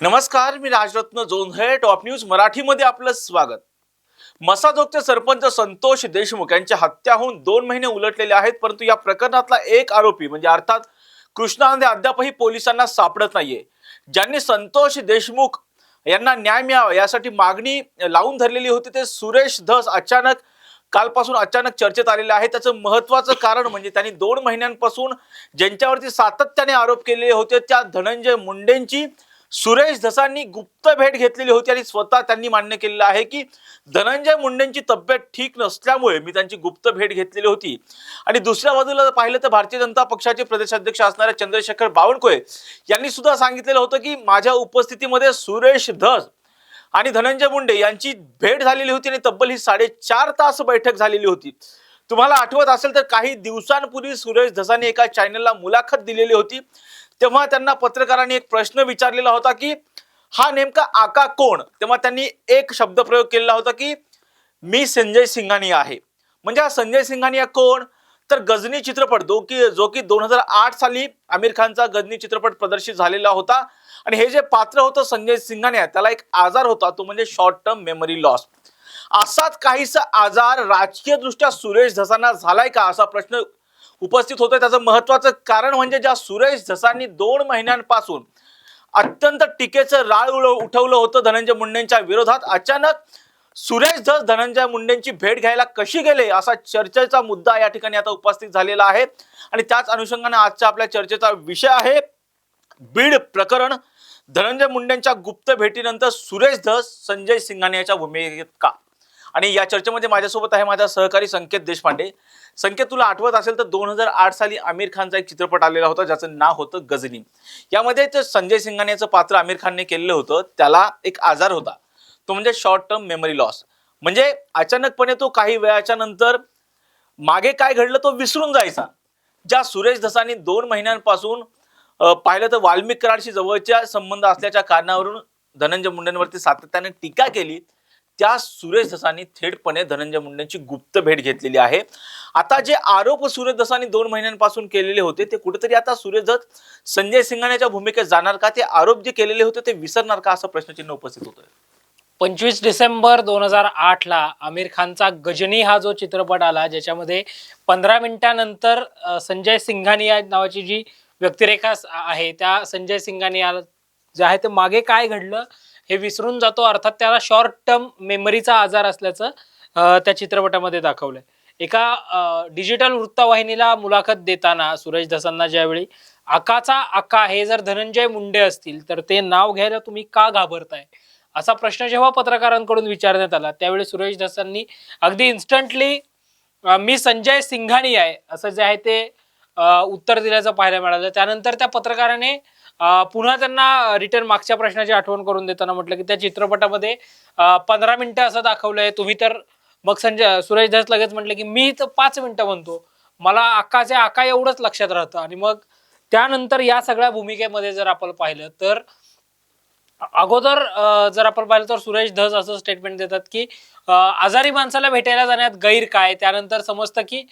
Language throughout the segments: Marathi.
नमस्कार मी राजरत्न जोंधळे टॉप न्यूज मराठीमध्ये आपलं स्वागत. मसाजोगचे सरपंच संतोष देशमुख यांची हत्या होऊन दोन महिने उलटलेले आहेत परंतु या प्रकरणातला एक आरोपी म्हणजे अर्थात कृष्णा अद्यापही पोलिसांना सापडत नाहीये. ज्यांनी संतोष देशमुख यांना न्याय मिळावा यासाठी मागणी लावून धरलेली होती ते सुरेश धस अचानक कालपासून अचानक चर्चेत आलेले आहे त्याचं महत्वाचं कारण म्हणजे त्यांनी दोन महिन्यांपासून ज्यांच्यावरती सातत्याने आरोप केलेले होते त्या धनंजय मुंडेंची सुरेश धसांनी गुप्त भेट घेतलेली होती आणि स्वतः त्यांनी मान्य केलेलं आहे की धनंजय मुंडेंची तब्येत ठीक नसल्यामुळे मी त्यांची गुप्त भेट घेतलेली होती. आणि दुसऱ्या बाजूला जर पाहिलं तर भारतीय जनता पक्षाचे प्रदेशाध्यक्ष असणारे चंद्रशेखर बावनकुळे यांनी सुद्धा सांगितलेलं होतं की माझ्या उपस्थितीमध्ये सुरेश धस आणि धनंजय मुंडे यांची भेट झालेली होती आणि तब्बल ही साडेचार तास बैठक झालेली होती. तुम्हाला आठवत असेल तर काही दिवसांपूर्वी सुरेश धसाने एका चॅनलला मुलाखत दिलेली होती. तेव्हा त्यांना पत्रकारांनी एक प्रश्न विचारलेला होता की हा नेमका आका कोण? तेव्हा त्यांनी एक शब्द प्रयोग केलेला होता की मी संजय सिंघानिया आहे. म्हणजे हा संजय सिंघानिया कोण? तर गजनी चित्रपट जो की जो की दोन हजार आठ साली आमिर खानचा गजनी चित्रपट प्रदर्शित झालेला होता. आणि हे जे पात्र होतं संजय सिंघानिया त्याला एक आजार होता तो म्हणजे शॉर्ट टर्म मेमरी लॉस असाच काहीसा आजार राजकीय दृष्ट्या सुरेश धसांना झालाय का? असा प्रश्न उपस्थित होतोय. त्याचं महत्वाचं कारण म्हणजे ज्या सुरेश धसांनी दोन महिन्यांपासून अत्यंत टीकेचं राळ उठवलं होतं धनंजय मुंडेंच्या विरोधात. अचानक सुरेश धस धनंजय मुंडेंची भेट घ्यायला कशी गेले असा चर्चेचा मुद्दा या ठिकाणी आता उपस्थित झालेला आहे. आणि त्याच अनुषंगाने आजच्या आपल्या चर्चेचा विषय आहे बीड प्रकरण. धनंजय मुंडेंच्या गुप्त भेटीनंतर सुरेश धस संजय सिंघानिया याच्या भूमिकेत का? आणि या चर्चेमध्ये माझ्यासोबत आहे माझा सहकारी संकेत देशपांडे. संकेत तुला आठवत असेल तर दोन हजार आठ साली आमिर खानचा एक चित्रपट आलेला होता ज्याचं नाव होतं गजनी यामध्ये ते संजय सिंघानियाचं पात्र आमिर खानने केलेलं होतं. त्याला एक आजार होता. तो म्हणजे शॉर्ट टर्म मेमरी लॉस म्हणजे अचानकपणे तो काही वेळाच्या नंतर मागे काय घडलं तो विसरून जायचा. ज्या सुरेश धसांनी दोन महिन्यांपासून पाहिलं तर वाल्मिक कराडशी जवळच्या संबंध असल्याच्या कारणावरून धनंजय मुंडेंवरती सातत्याने टीका केली. त्या सुरेश दसानी थेटपणे धनंजय मुंडेंची गुप्त भेट घेतलेली आहे. आता जे आरोप सुरेश दसानी दोन महिन्यांपासून केलेले होते ते कुठेतरी आता सुरेश दत्त संजय सिंघानियाच्या भूमिकेत जाणार का? ते आरोप जे केलेले होते ते विसरणार का? असं प्रश्नचिन्ह उपस्थित होतोय. पंचवीस डिसेंबर दोन हजार आठला आमिर खानचा गजनी हा जो चित्रपट आला ज्याच्यामध्ये पंधरा मिनिटानंतर संजय सिंघानिया नावाची जी व्यक्तिरेखा आहे त्या संजय सिंघानिया जे आहे ते मागे काय घडलं? हे विसरून जातो अर्थात त्याला शॉर्ट टर्म मेमरीचा आजार असल्याचं त्या चित्रपटामध्ये दाखवलंय. एका डिजिटल वृत्तवाहिनीला मुलाखत देताना सुरेश धसांना ज्यावेळी आकाचा आका हे जर धनंजय मुंडे असतील तर ते नाव घ्यायला तुम्ही का घाबरताय? असा प्रश्न जेव्हा पत्रकारांकडून विचारण्यात आला त्यावेळी सुरेश धसांनी अगदी इन्स्टंटली मी संजय सिंघानी आहे असं जे आहे ते उत्तर दिल्याचं पाहायला मिळालं. त्यानंतर त्या पत्रकाराने पुन्हा त्यांना रिटर्न मागच्या प्रश्नाची आठवण करून देताना म्हटलं की त्या चित्रपटामध्ये पंधरा मिनिटं असं दाखवलंय. तुम्ही तर मग संजय सुरेश धस लगेच म्हटलं की मी तर पाच मिनिटं म्हणतो. मला आकाचे आका एवढंच लक्षात राहतं. आणि मग त्यानंतर या सगळ्या भूमिकेमध्ये जर आपण पाहिलं तर अगोदर जर आपण पाहिलं तर सुरेश धस असं स्टेटमेंट देतात की आजारी माणसाला भेटायला जाण्यात गैर काय? त्यानंतर समजतं की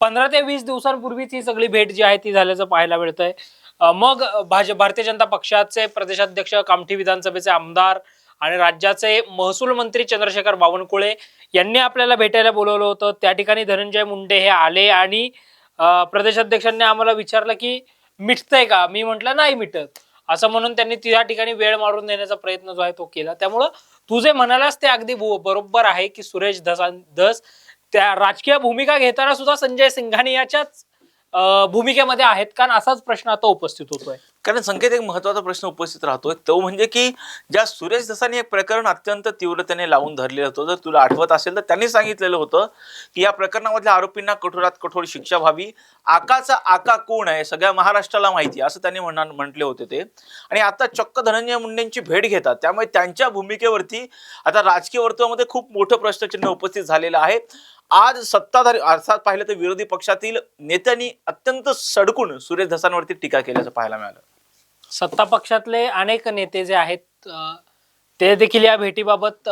पंधरा ते वीस दिवसांपूर्वीच ही सगळी भेट जी आहे ती झाल्याचं पाहायला मिळतंय. मग भाज भारतीय जनता पक्षाचे प्रदेशाध्यक्ष कामठी विधानसभेचे आमदार आणि राज्याचे महसूल मंत्री चंद्रशेखर बावनकुळे यांनी आपल्याला भेटायला बोलवलं होतं. त्या ठिकाणी धनंजय मुंडे हे आले आणि प्रदेशाध्यक्षांनी आम्हाला विचारलं की मिटतंय का? मी म्हटलं नाही मिटत. असं म्हणून त्यांनी त्या ठिकाणी वेळ मारून देण्याचा प्रयत्न जो आहे तो केला. त्यामुळं तू जे म्हणालास ते अगदी बरोबर आहे की सुरेश धस धस त्या राजकीय भूमिका घेताना सुद्धा संजय सिंघानियाच्याच भूमिकेमध्ये आहेत कारण असाच प्रश्न आता उपस्थित होतोय. कारण संकेत एक महत्त्वाचा प्रश्न उपस्थित राहतोय. तो म्हणजे की ज्या सुरेश दसांनी एक प्रकरण अत्यंत तीव्रतेने लावून धरलेलं होतं जर तुला आठवत असेल तर त्यांनी सांगितलेलं होतं की या प्रकरणामधल्या आरोपींना कठोरात कठोर शिक्षा व्हावी. आकाचा आका कोण आहे सगळ्या महाराष्ट्राला माहिती आहे, असं त्यांनी म्हणा म्हटले होते ते. आणि आता चक्क धनंजय मुंडेंची भेट घेतात त्यामुळे त्यांच्या भूमिकेवरती आता राजकीय वर्तुळामध्ये खूप मोठं प्रश्नचिन्ह उपस्थित झालेलं आहे. आज सत्ताधारी अर्थात पाहिलं तर विरोधी पक्षातील नेत्यांनी अत्यंत सडकून सुरेश धसांवरती टीका केल्याचं पाहायला मिळालं. सत्ता पक्षातले अनेक नेते जे आहेत ते देखील या भेटीबाबत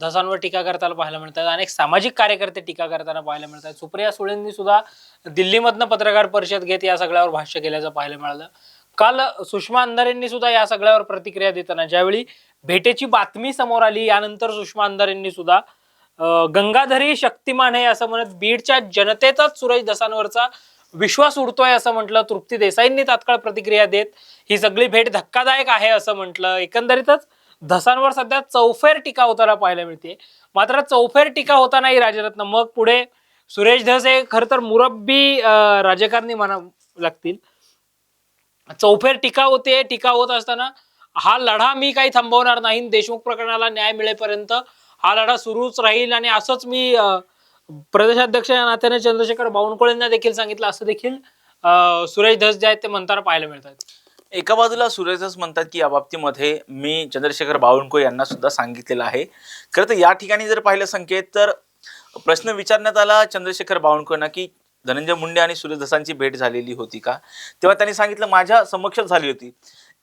धसांवर टीका करताना पाहायला मिळतात. अनेक सामाजिक कार्यकर्ते टीका करताना पाहायला मिळतात. सुप्रिया सुळेंनी सुद्धा दिल्लीमधनं पत्रकार परिषद घेत या सगळ्यावर भाष्य केल्याचं पाहायला मिळालं. काल सुषमा अंधारेंनी सुद्धा या सगळ्यावर प्रतिक्रिया देताना ज्यावेळी भेटेची बातमी समोर आली यानंतर सुषमा अंधारेंनी सुद्धा गंगाधरी शक्तिमान आहे असं म्हणत बीडच्या जनतेचाच सुरेश दसांवरचा विश्वास उडतोय असं म्हटलं तृप्ती देसाईंनी तात्काळ प्रतिक्रिया देत. ही सगळी भेट धक्कादायक आहे असं म्हटलं. एकंदरीतच धसांवर सध्या चौफेर टीका होताना पाहायला मिळते. मात्र चौफेर टीका होतानाही राजरत्न मग पुढे सुरेश धस हे खर तर मुरब्बी राजकारणी म्हणा लागतील. चौफेर टीका होते. टीका होत असताना हा लढा मी काही थांबवणार नाही. देशमुख प्रकरणाला न्याय मिळेपर्यंत हा लढा सुरूच राहील आणि असंच मी प्रदेशाध्यक्ष या नात्याने चंद्रशेखर बावनकुळेंना देखील सांगितलं असं देखील सुरेश धस जे आहेत ते म्हणताना पाहायला मिळतात. एका बाजूला सुरेशच म्हणतात की या बाबतीमध्ये मी चंद्रशेखर बावनकुळे यांना सुद्धा सांगितलेलं आहे. खरं तर या ठिकाणी जर पाहिलं संकेत तर प्रश्न विचारण्यात आला चंद्रशेखर बावनकुळेंना की धनंजय मुंडे आणि सुरेश धसांची भेट झालेली होती का? तेव्हा त्यांनी सांगितलं माझ्या समक्ष झाली होती.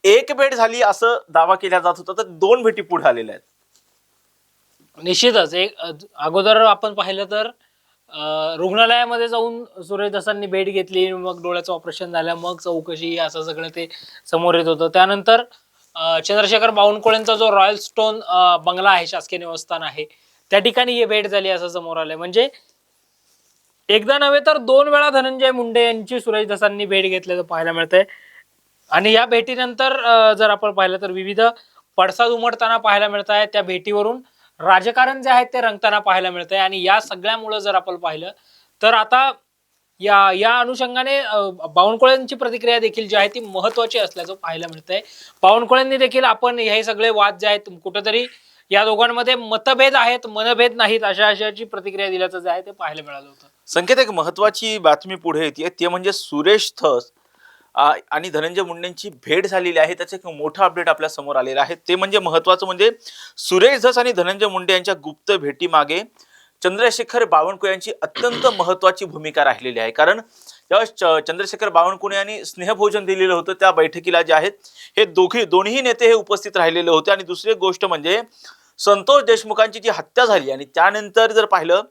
एक भेट झाली असं दावा केला जात होता तर दोन भेटी पुढे आलेल्या आहेत. निश्चितच. एक अ, अगोदर आपण पाहिलं तर अ, रुग्णालयामध्ये जाऊन सुरेशदसांनी भेट घेतली मग डोळ्याचं ऑपरेशन झालं मग चौकशी असं सगळं ते समोर येत होतं. त्यानंतर अ, चंद्रशेखर बावनकुळेंचा जो रॉयल स्टोन अ, बंगला आहे शासकीय निवासस्थान आहे त्या ठिकाणी ही भेट झाली असं समोर आलंय. म्हणजे एकदा नव्हे तर दोन वेळा धनंजय मुंडे यांची सुरेश दसांनी भेट घेतल्याचं पाहायला मिळतंय. आणि या भेटीनंतर जर आपण पाहिलं तर विविध पडसाद उमटताना पाहायला मिळत आहे त्या भेटीवरून. राजकारण जे आहे ते रंगताना पाहायला मिळतंय. आहे आणि या सगळ्यामुळं जर आपण पाहिलं तर आता या या अनुषंगाने बावनकुळेंची प्रतिक्रिया देखील जी आहे ती महत्वाची असल्याचं पाहायला मिळतंय. बावनकुळेंनी देखील आपण हे सगळे वाद जे आहेत कुठेतरी या दोघांमध्ये मतभेद आहेत मनभेद नाहीत अशा अशाची प्रतिक्रिया दिल्याचं जे आहे ते पाहायला मिळालं होतं. संकेत एक महत्वाची बातमी पुढे येते ते म्हणजे सुरेश थस आणि धनंजय मुंडेंची भेट झालेली आहे त्याचं एक मोठं अपडेट आपल्यासमोर आलेलं आहे. ते म्हणजे महत्वाचं म्हणजे सुरेश धस आणि धनंजय मुंडे यांच्या गुप्त भेटीमागे चंद्रशेखर बावनकुळे यांची अत्यंत महत्वाची भूमिका राहिलेली आहे. कारण जेव्हा च- चंद्रशेखर बावनकुळे यांनी स्नेहभोजन दिलेलं होतं त्या बैठकीला जे आहेत हे दोघी दोन्ही नेते हे उपस्थित राहिलेले होते. आणि दुसरी गोष्ट म्हणजे संतोष देशमुखांची जी हत्या झाली आणि त्यानंतर जर पाहिलं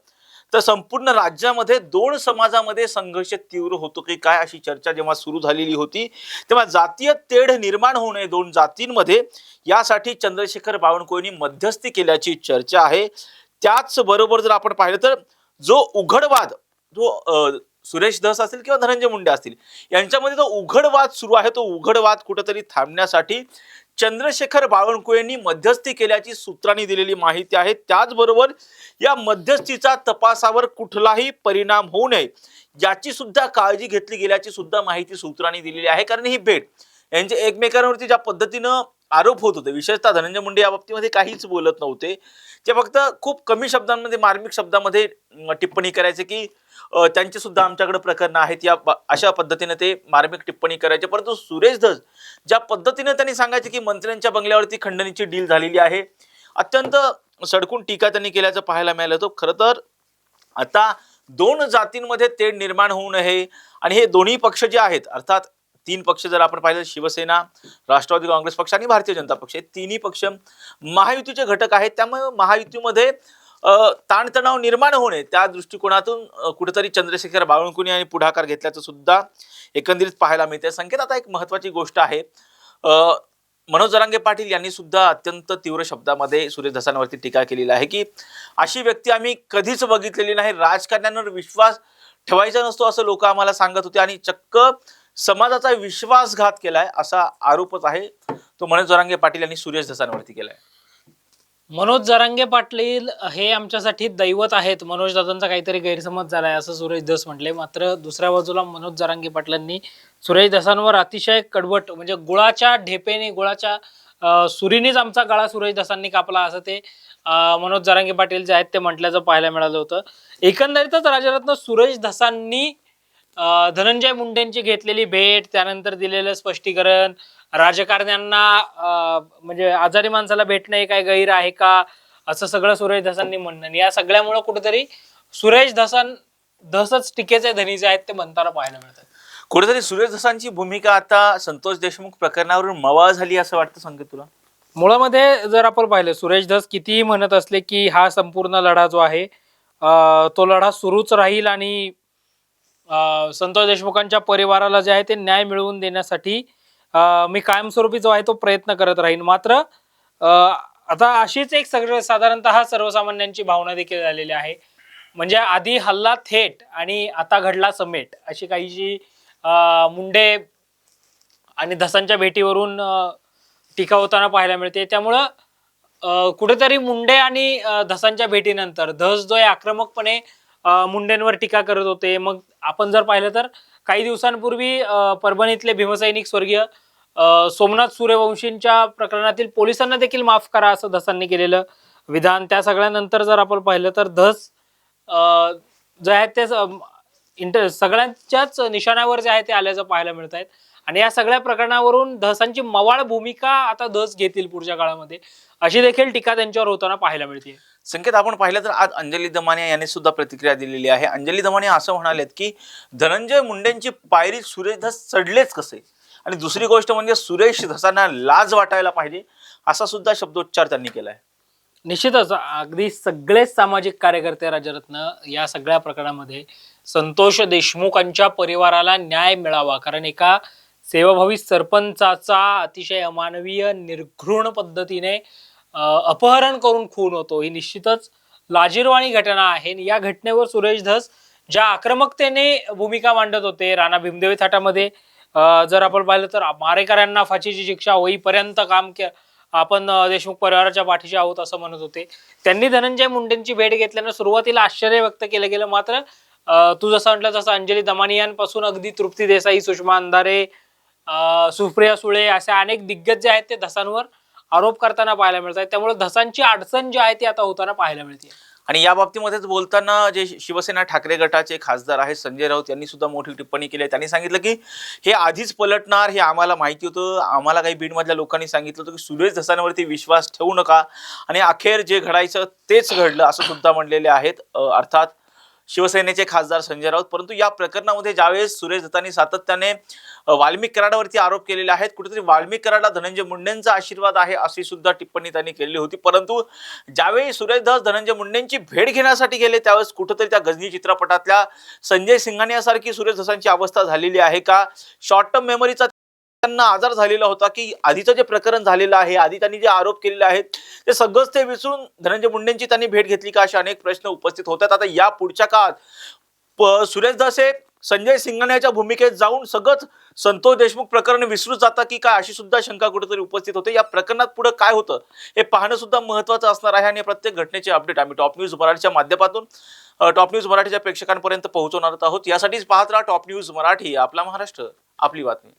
तर संपूर्ण राज्यामध्ये दोन समाजामध्ये संघर्ष तीव्र होतो की काय अशी चर्चा जेव्हा सुरू झालेली होती तेव्हा जातीय तेढ निर्माण होऊ नये दोन जातींमध्ये यासाठी चंद्रशेखर बावनकुळेंनी मध्यस्थी केल्याची चर्चा आहे. त्याचबरोबर जर आपण पाहिलं तर जो उघडवाद जो सुरेश धस असतील किंवा धनंजय मुंडे असतील यांच्यामध्ये जो उघडवाद सुरू आहे तो उघडवाद कुठंतरी थांबण्यासाठी चंद्रशेखर बावनकुळेंनी मध्यस्थी केल्याची सूत्रांनी दिलेली माहिती आहे. त्याचबरोबर या मध्यस्थीचा तपासावर कुठलाही परिणाम होऊ नये याची सुद्धा काळजी घेतली गेल्याची सुद्धा माहिती सूत्रांनी दिलेली आहे कारण ही भेट यांचे एकमेकांवरती ज्या पद्धतीनं आरोप होत होते. विशेषतः धनंजय मुंडे या बाबतीमध्ये काहीच बोलत नव्हते. ते फक्त खूप कमी शब्दांमध्ये मार्मिक शब्दामध्ये टिप्पणी करायचे की त्यांचे सुद्धा आमच्याकडे प्रकरणं आहेत. या अशा पद्धतीने ते मार्मिक टिप्पणी करायचे. परंतु सुरेश धस ज्या पद्धतीने त्यांनी सांगायचे की मंत्र्यांच्या बंगल्यावरती खंडणीची डील झालेली आहे. अत्यंत सडकून टीका त्यांनी केल्याचं पाहायला मिळालं होतं. खरं तर आता दोन जातींमध्ये तेढ निर्माण होऊ नये आणि हे दोन्ही पक्ष जे आहेत अर्थात तीन पक्ष जर आपण पाहिलं शिवसेना राष्ट्रवादी काँग्रेस पक्ष आणि भारतीय जनता पक्ष हे तिन्ही पक्ष महायुतीचे घटक आहेत. त्यामुळे महायुतीमध्ये ताणतणाव निर्माण होणे त्या दृष्टिकोनातून कुठेतरी चंद्रशेखर बावनकुणी यांनी पुढाकार घेतल्याचं सुद्धा एकंदरीत पाहायला मिळते संकेत आता एक महत्वाची गोष्ट आहे. मनोज जरांगे पाटील यांनी सुद्धा अत्यंत तीव्र शब्दामध्ये सुरेश धसांवरती टीका केलेली आहे की अशी व्यक्ती आम्ही कधीच बघितलेली नाही. राजकारण्यांवर विश्वास ठेवायचा नसतो असं लोक आम्हाला सांगत होते आणि चक्क समाजाचा विश्वासघात केलाय असा आरोपच आहे. तो मनोज जरांगे पाटील यांनी सुरेश धसांवरती केलाय. मनोज जरांगे पाटील हे आमच्यासाठी दैवत आहेत. मनोज दादांचा काहीतरी गैरसमज झालाय असं सुरेश धस म्हटले. मात्र दुसऱ्या बाजूला मनोज जरांगे पाटलांनी सुरेश धसांवर अतिशय कडवट म्हणजे गुळाच्या ढेपेने गुळाच्या सुरीनेच आमचा गळा सुरेश धसांनी कापला असं ते मनोज जरांगे पाटील जे आहेत ते म्हटल्याचं पाहायला मिळालं होतं. एकंदरीतच राजरत्न सुरेश धसांनी धनंजय मुंडेंची घेतलेली भेट त्यानंतर दिलेलं स्पष्टीकरण राजकारण्यांना म्हणजे आजारी माणसाला भेटणं हे काय गैर आहे का? असं सगळं सुरेश धसांनी म्हणणं. या सगळ्यामुळे कुठेतरी सुरेश धसन धसच टीकेचे धनी जे आहेत ते म्हणताना पाहायला मिळतात. कुठेतरी सुरेश धसांची भूमिका आता संतोष देशमुख प्रकरणावरून मवाळ झाली असं वाटतं संकेत तुला? मुळामध्ये जर आपण पाहिलं सुरेश धस कितीही म्हणत असले की हा संपूर्ण लढा जो आहे तो लढा सुरूच राहील आणि संतोष देशमुखांच्या परिवाराला जे आहे ते न्याय मिळवून देण्यासाठी मी कायमस्वरूपी जो आहे तो प्रयत्न करत राहीन. मात्र आता अशीच एक सगळं साधारणतः सर्वसामान्यांची भावना देखील झालेली आहे. म्हणजे आधी हल्ला थेट आणि आता घडला समेट अशी काही जी मुंडे आणि धसांच्या भेटीवरून टीका होताना पाहायला मिळते. त्यामुळं कुठेतरी मुंडे आणि धसांच्या भेटीनंतर धस जो आहे आक्रमकपणे मुंडेंवर टीका करत होते. मग आपण जर पाहिलं तर काही दिवसांपूर्वी परभणीतले भीमसैनिक स्वर्गीय सोमनाथ सूर्यवंशींच्या प्रकरणातील पोलिसांना देखील माफ करा असं धसांनी केलेलं विधान. त्या सगळ्यानंतर जर आपण पाहिलं तर धस जे आहेत ते इंटर सगळ्यांच्याच निशाण्यावर जे आहे ते आल्याचं पाहायला मिळत आहेत. आणि या सगळ्या प्रकरणावरून धसांची मवाळ भूमिका आता धस घेतील पुढच्या काळामध्ये अशी देखील टीका त्यांच्यावर होताना पाहायला मिळते संकेत आपण पाहिलं तर आज अंजली दमानिया यांनी सुद्धा प्रतिक्रिया दिलेली आहे. अंजली दमानिया असं म्हणालेत की धनंजय मुंडेंची पायरी सुरेश धस चढलेच कसे? आणि दुसरी गोष्ट म्हणजे सुरेश धसांना लाज वाटायला पाहिजे असा सुद्धा शब्दोच्चार त्यांनी केलाय. निश्चितच अगदी सगळेच सामाजिक कार्यकर्ते राजरत्न या सगळ्या प्रकरणामध्ये संतोष देशमुखांच्या परिवाराला न्याय मिळावा. कारण एका सेवाभावी सरपंचाचा अतिशय अमानवीय निर्घृण पद्धतीने अपहरण करून खून होतो. ही निश्चितच लाजीरवाणी घटना आहे. आणि या घटनेवर सुरेश धस ज्या आक्रमकतेने भूमिका मांडत होते राणा भीमदेवी थाटामध्ये जर आपण पाहिलं तर मारेकऱ्यांना फाशीची शिक्षा होईपर्यंत काम के आपण देशमुख परिवाराच्या पाठीशी आहोत असं म्हणत होते. त्यांनी धनंजय मुंडेंची भेट घेतल्यानं सुरुवातीला आश्चर्य व्यक्त केलं गेलं. मात्र तू जसं म्हटलं तसं अंजली दमानियांपासून अगदी तृप्ती देसाई सुषमा अंधारे सुप्रिया सुळे असे अनेक दिग्गज जे आहेत ते धसांवर आरोप करताना पाहायला मिळत आहेत त्यामुळे धसांची अडचण जी आहे ती आता होताना पाहायला मिळते. आणि या बाबतीमध्येच बोलताना जे शिवसेना ठाकरे गटाचे खासदार आहेत संजय राऊत यांनी सुद्धा मोठी टिप्पणी केली आहे. त्यांनी सांगितलं की हे आधीच पलटणार हे आम्हाला माहिती होतं. आम्हाला काही बीडमधल्या लोकांनी सांगितलं होतं की सुरेश धसांवरती विश्वास ठेवू नका. आणि अखेर जे घडायचं तेच घडलं असं सुद्धा म्हणलेले आहेत. अर्थात शिवसेनेचे खासदार संजय राऊत. परंतु या प्रकरणामध्ये ज्यावेळेस सुरेश दत्तांनी सातत्याने वाल्मिक कराडावरती आरोप केलेले आहेत कुठेतरी वाल्मिक कराडला धनंजय मुंडेंचा आशीर्वाद आहे अशी सुद्धा टिप्पणी त्यांनी केलेली होती. परंतु ज्यावेळी सुरेश धस धनंजय मुंडेंची भेट घेण्यासाठी गेले त्यावेळेस कुठेतरी त्या गजनी चित्रपटातल्या संजय सिंघानियासारखी सुरेश धसांची अवस्था झालेली आहे का? शॉर्ट टर्म मेमरीचा त्यांना आजार झालेला होता की आधीचं जे प्रकरण झालेलं आहे आधी त्यांनी जे आरोप केलेले आहेत ते सगळंच ते विसरून धनंजय मुंडेंची त्यांनी भेट घेतली का असे अनेक प्रश्न उपस्थित होतात. आता या पुढच्या काळात सुरेश दासे हे संजय सिंघानियाच्या भूमिकेत जाऊन सगळंच संतोष देशमुख प्रकरण विसरून जातं की काय अशी सुद्धा शंका कुठेतरी उपस्थित होते. या प्रकरणात पुढे काय होतं हे पाहणं सुद्धा महत्वाचं असणार आहे आणि प्रत्येक घटनेचे अपडेट आम्ही टॉप न्यूज मराठीच्या माध्यमातून टॉप न्यूज मराठीच्या प्रेक्षकांपर्यंत पोहोचवणार आहोत. यासाठीच पाहत राहा टॉप न्यूज मराठी आपला महाराष्ट्र आपली बातमी.